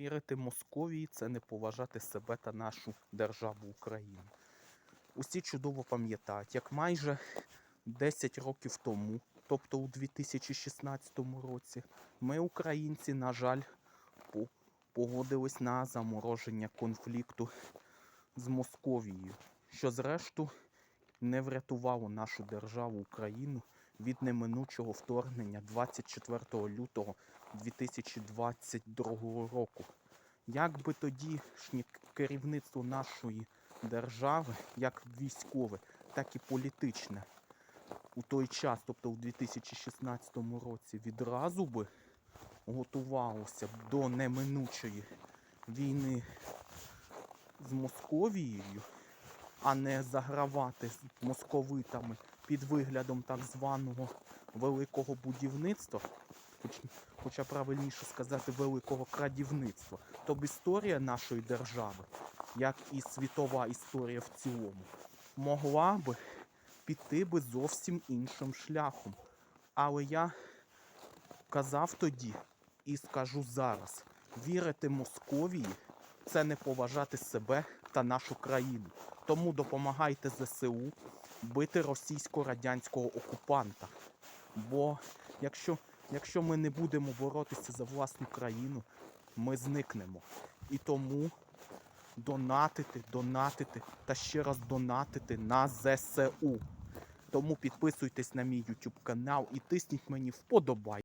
Вірити Московії це не поважати себе та нашу державу Україну. Усі чудово пам'ятають, як майже 10 років тому, тобто у 2016 році, ми, українці, на жаль, погодились на замороження конфлікту з Московією, що зрештою не врятувало нашу державу Україну від неминучого вторгнення 24 лютого 2022 року. Як би тоді шні керівництво нашої держави, як військове, так і політичне, у той час, тобто у 2016 році, відразу би готувалося б до неминучої війни з Московією, а не загравати з московитами під виглядом так званого великого будівництва, хоч, хоча правильніше сказати великого крадівництва, то б історія нашої держави, як і світова історія в цілому, могла би піти би зовсім іншим шляхом. Але я казав тоді і скажу зараз: вірити Московії це не поважати себе та нашу країну. Тому допомагайте ЗСУ бити російсько-радянського окупанта. Бо якщо, якщо ми не будемо боротися за власну країну, ми зникнемо. І тому донатити, донатити та ще раз донатити на ЗСУ. Тому підписуйтесь на мій YouTube канал і тисніть мені вподобай.